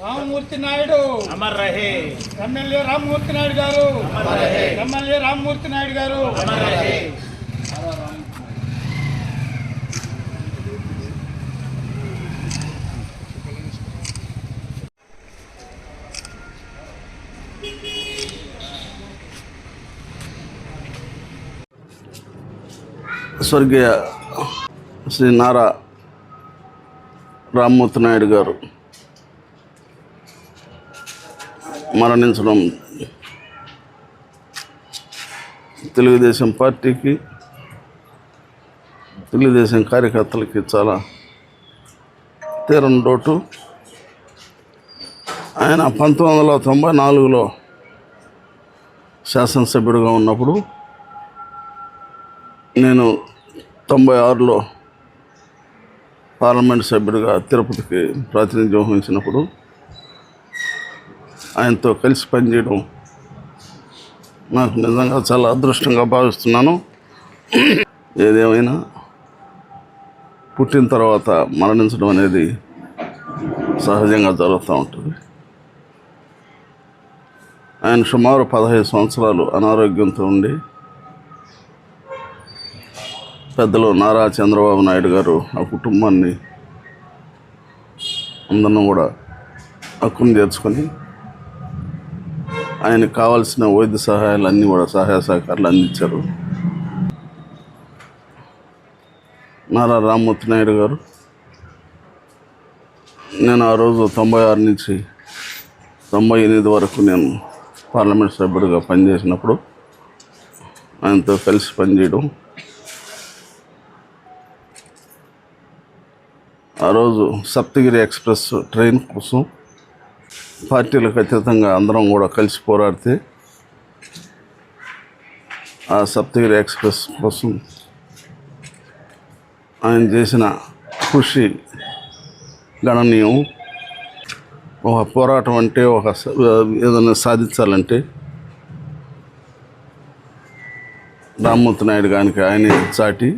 రామమూర్తి నాయుడు. అమర్ రహే ఎమ్మెల్యే రామమూర్తి నాయుడు గారు. ఎమ్మెల్యే రామమూర్తి నాయుడు గారు. అమర్ రహే స్వర్గీయ శ్రీ నారా రామ్మూర్తి నాయుడు గారు. మరణించడం. తెలుగుదేశం పార్టీకి తెలుగుదేశం కార్యకర్తలకి చాలా తీరం లోటు. ఆయన పంతొమ్మిది వందల తొంభై నాలుగులో శాసనసభ్యుడిగా ఉన్నప్పుడు నేను తొంభై ఆరులో పార్లమెంట్ సభ్యుడిగా తిరుపతికి ప్రాతినిధ్యం వహించినప్పుడు ఆయనతో కలిసి పనిచేయడం నాకు నిజంగా చాలా అదృష్టంగా భావిస్తున్నాను. ఏదేమైనా పుట్టిన తర్వాత మరణించడం అనేది సహజంగా జరుగుతూ ఉంటుంది. ఆయన సుమారు పదహైదు సంవత్సరాలు అనారోగ్యంతో ఉండి పెద్దలు నారా చంద్రబాబు నాయుడు గారు ఆ కుటుంబాన్ని అందరిని కూడా హక్కును చేర్చుకొని ఆయనకు కావాల్సిన వైద్య సహాయాలు అన్నీ కూడా సహాయ సహకారాలు అందించారు. నారా రామ్మూర్తి నాయుడు గారు నేను ఆ రోజు తొంభై ఆరు నుంచి తొంభై ఎనిమిది వరకు నేను పార్లమెంట్ సభ్యుడిగా పనిచేసినప్పుడు ఆయనతో కలిసి పనిచేయడం. ఆ రోజు సప్తగిరి ఎక్స్ప్రెస్ ట్రైన్ కోసం పార్టీలకు అతీతంగా అందరం కూడా కలిసి పోరాడితే ఆ సప్తగిరి ఎక్స్ప్రెస్ కోసం ఆయన చేసిన కృషి గణనీయం. ఒక పోరాటం అంటే ఒక ఏదైనా సాధించాలంటే రామ్మూర్తి నాయుడు గారికి ఆయనే చాటి.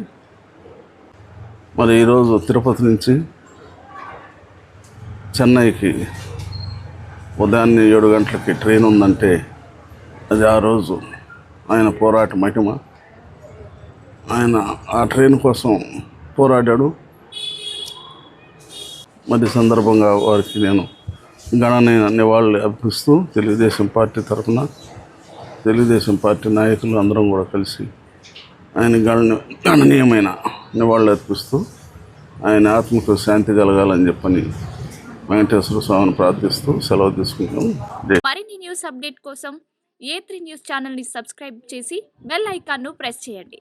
మరి ఈరోజు తిరుపతి నుంచి చెన్నైకి ఉదయాన్నే ఏడు గంటలకి ట్రైన్ ఉందంటే అది ఆ రోజు ఆయన పోరాట మహిమ. ఆయన ఆ ట్రైన్ కోసం పోరాడాడు. మరి సందర్భంగా వారికి నేను గణనీయ నివాళులు అర్పిస్తూ తెలుగుదేశం పార్టీ తరఫున తెలుగుదేశం పార్టీ నాయకులు అందరం కూడా కలిసి ఆయన గణ గణనీయమైన నివాళులు అర్పిస్తూ ఆయన ఆత్మకు శాంతి కలగాలని చెప్పని వెంకటేశ్వర స్వామిని ప్రార్థిస్తూ సెలవు తీసుకుంటాం. మరిన్ని న్యూస్ అప్డేట్ కోసం ఏ త్రీ న్యూస్ ఛానల్ని సబ్స్క్రైబ్ చేసి బెల్ ఐకాన్ను ప్రెస్ చేయండి.